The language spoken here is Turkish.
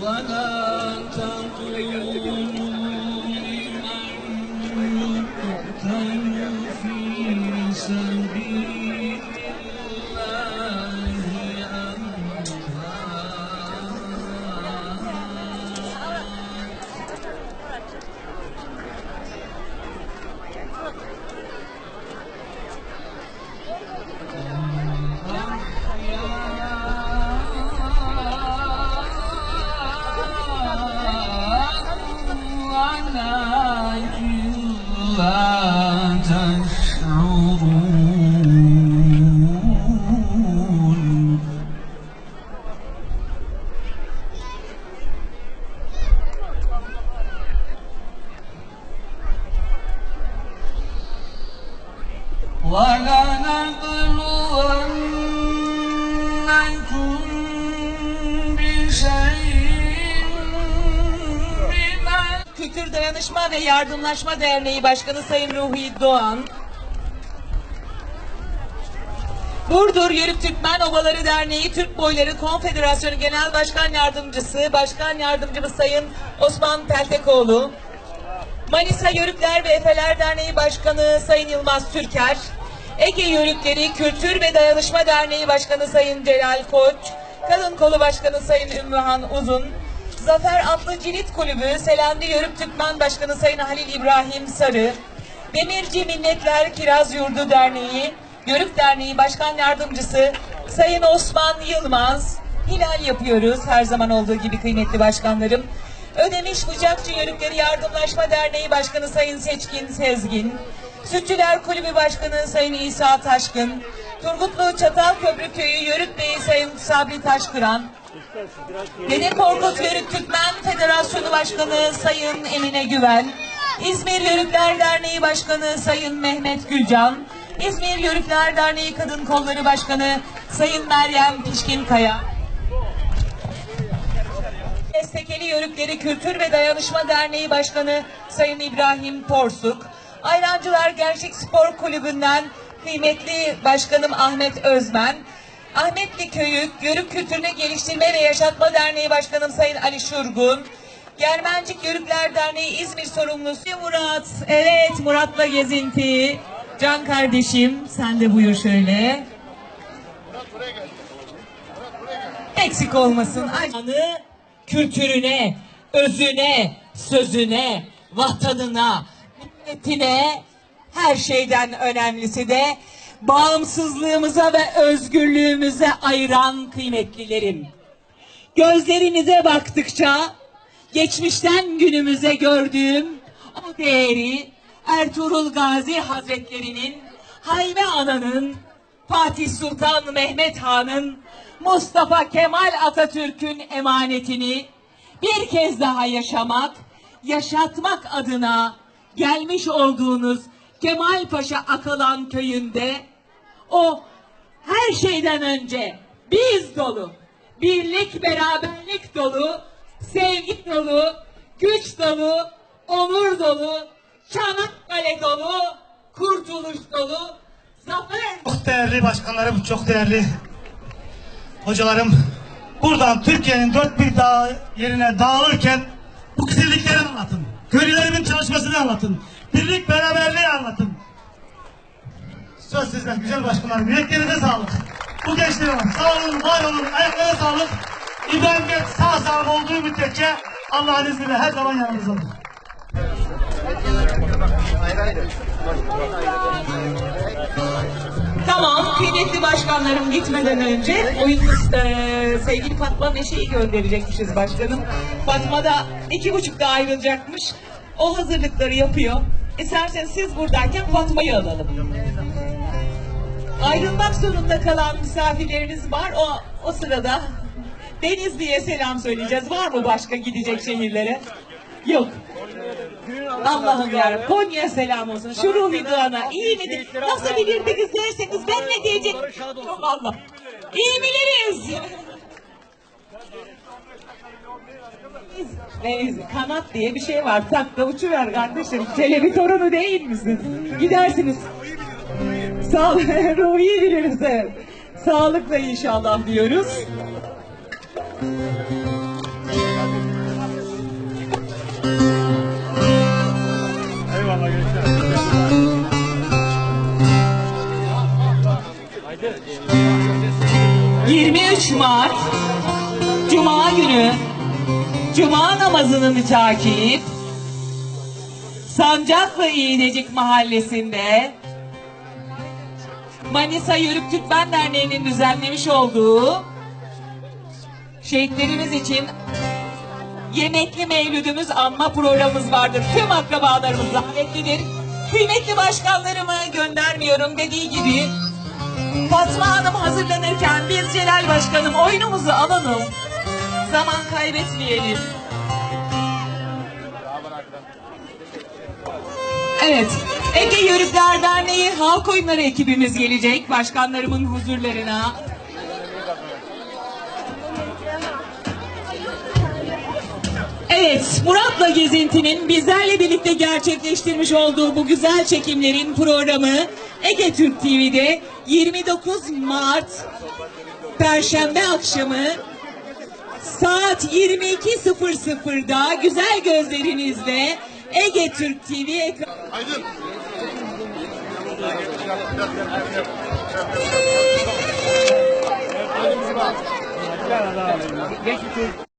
ظننت أن Kültür Dayanışma ve Yardımlaşma Derneği Başkanı Sayın Ruhi Doğan, Burdur Yörük Türkmen Obaları Derneği Türk Boyları Konfederasyonu Genel Başkan Yardımcısı, Başkan Yardımcımız Sayın Osman Peltekoğlu, Manisa Yörükler ve Efeler Derneği Başkanı Sayın Yılmaz Türker, Ege Yörükleri Kültür ve Dayanışma Derneği Başkanı Sayın Celal Koç, Kadın Kolu Başkanı Sayın Ümmühan Uzun, Zafer Atlı Cirit Kulübü Selendi Yörük Türkmen Başkanı Sayın Halil İbrahim Sarı, Demirci Milletler Kiraz Yurdu Derneği, Yörük Derneği Başkan Yardımcısı Sayın Osman Yılmaz, Hilal yapıyoruz her zaman olduğu gibi kıymetli başkanlarım. Ödemiş Bıçakçı Yörükleri Yardımlaşma Derneği Başkanı Sayın Seçkin Sezgin, Sütçüler Kulübü Başkanı Sayın İsa Taşkın, Turgutlu Çatalköprü Köyü Yörük Beyi Sayın Sabri Taşkıran, Dede Korkut Yörük Türkmen Federasyonu Başkanı Sayın Emine Güven, İzmir Yörükler Derneği Başkanı Sayın Mehmet Gülcan, İzmir Yörükler Derneği Kadın Kolları Başkanı Sayın Meryem Pişkinkaya, Destekeli Yörükleri Kültür ve Dayanışma Derneği Başkanı Sayın İbrahim Porsuk, Ayrancılar Gençlik Spor Kulübü'nden kıymetli Başkanım Ahmet Özmen, Ahmetli Köyü Yörük Kültürünü Geliştirme ve Yaşatma Derneği Başkanım Sayın Ali Şurgun, Germencik Yörükler Derneği İzmir sorumlusu Murat. Evet Murat'la gezinti. Can kardeşim sen de buyur şöyle. Eksik olmasın. Anı kültürüne, özüne, sözüne, vatanına, milletine her şeyden önemlisi de bağımsızlığımıza ve özgürlüğümüze ayıran kıymetlilerim. Gözlerinize baktıkça geçmişten günümüze gördüğüm o değeri Ertuğrul Gazi Hazretleri'nin, Hayve Ana'nın, Fatih Sultan Mehmet Han'ın, Mustafa Kemal Atatürk'ün emanetini bir kez daha yaşamak, yaşatmak adına gelmiş olduğunuz Kemal Paşa Akalan köyünde o her şeyden önce biz dolu, birlik beraberlik dolu, sevgi dolu, güç dolu, onur dolu, Çanakkale dolu, kurtuluş dolu, zafer Çok değerli başkanlarım, çok değerli hocalarım. Buradan Türkiye'nin dört bir dağ yerine dağılırken bu güzellikleri anlatın. Köylülerimin çalışmasını anlatın. Birlik beraberliği anlatın. Söz sizden güzel başkanlarım. Yüreklerinize sağlık. Bu gençlere bak. Sağ olun, var olun, ayaklarına sağlık. İbrahim sağ salim olduğu müddetçe Allah'ın izniyle her zaman yanımızdadır. Tamam, kıymetli başkanlarım gitmeden önce oyunumuz eee, sevgili Fatma Meşe'yi gönderecekmişiz başkanım. Fatma da iki buçukta ayrılacakmış. O hazırlıkları yapıyor. İsterseniz siz buradayken Fatma'yı alalım. Ayrılmak zorunda kalan misafirlerimiz var. O, o sırada Denizli'ye selam söyleyeceğiz. Var mı başka gidecek şehirlere? Yok. Allah'ım yarabbim. Konya'ya selam olsun. Şu Ruhi Doğan'a iyi midir? Nasıl bilirdiniz derseniz ben ne diyecek? Çok Allah. İyi biliriz. Neyse, kanat diye bir şey var. Tak da uçuver kardeşim. Çelebi torunu değil misin? Gidersiniz. Sağ Ruhi biliriz evet. Sağlıkla inşallah diyoruz. 23 Mart Cuma günü Cuma namazını mütakip Sancaklı İğnecik Mahallesi'nde Manisa Yörük Türkmen Derneği'nin düzenlemiş olduğu şehitlerimiz için yemekli mevlüdümüz anma programımız vardır. Tüm akrabalarımız davetlidir. Kıymetli başkanlarımı göndermiyorum dediği gibi Fatma Hanım hazırlanırken biz Celal Başkanım oyunumuzu alalım. Zaman kaybetmeyelim. Evet, Ege Yörükler Derneği Halk Oyunları ekibimiz gelecek başkanlarımın huzurlarına. Evet, Murat'la Gezinti'nin bizlerle birlikte gerçekleştirmiş olduğu bu güzel çekimlerin programı Ege Türk TV'de 29 Mart Perşembe akşamı saat 22.00'da güzel gözlerinizle Ege Türk TV ekranı...